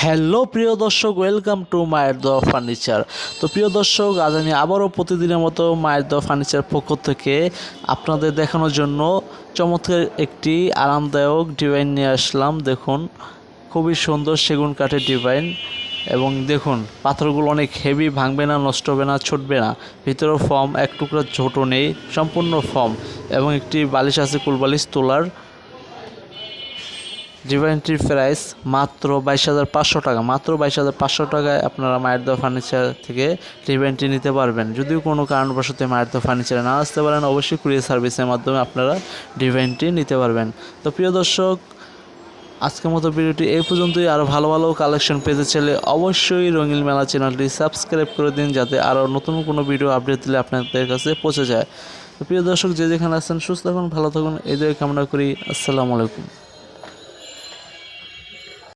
Hello প্রিয় দর্শক welcome to মায়ের দ ফার্নিচার তো প্রিয় দর্শক, আজ আমি আবারও প্রতিদিনের মতো মায়ের দ ফার্নিচার পক্ষ থেকে আপনাদের দেখানোর জন্য চমৎকার একটি আরামদায়ক ডিভাইন নিয়ে আসলাম। দেখুন, খুবই সুন্দর সেগুন কাঠের ডিভাইন এবং দেখুন, পাথরগুলো অনেক হেভি ভাঙবে না, নষ্ট হবে না, ছুটবে না। ভিতরেও ফর্ম এক টুকরা ছোটো নেই, সম্পূর্ণ ফর্ম এবং একটি বালিশ আছে, কুলবালিশ, তোলার। ডিভাইনটির প্রাইস মাত্র বাইশ হাজার পাঁচশো টাকা। মাত্র বাইশ হাজার পাঁচশো টাকায় আপনারা মায়ের দোয়া ফার্নিচার থেকে ডিভাইনটি নিতে পারবেন। যদিও কোনো কারণবশত মায়ের দোয়া ফার্নিচারে না আসতে পারেন, অবশ্যই কুরিয়ার সার্ভিসের মাধ্যমে আপনারা ডিভাইনটি নিতে পারবেন। তো প্রিয় দর্শক, আজকের মতো ভিডিওটি এই পর্যন্তই। আরও ভালো ভালো কালেকশন পেতে চাইলে অবশ্যই রঙিন মেলা চ্যানেলটি সাবস্ক্রাইব করে দিন, যাতে আরও নতুন কোনো ভিডিও আপডেট দিলে আপনাদের কাছে পৌঁছে যায়। প্রিয় দর্শক, যে যেখানে আছেন, সুস্থ থাকুন, ভালো থাকুন। এই কামনা করি। আসসালামু আলাইকুম।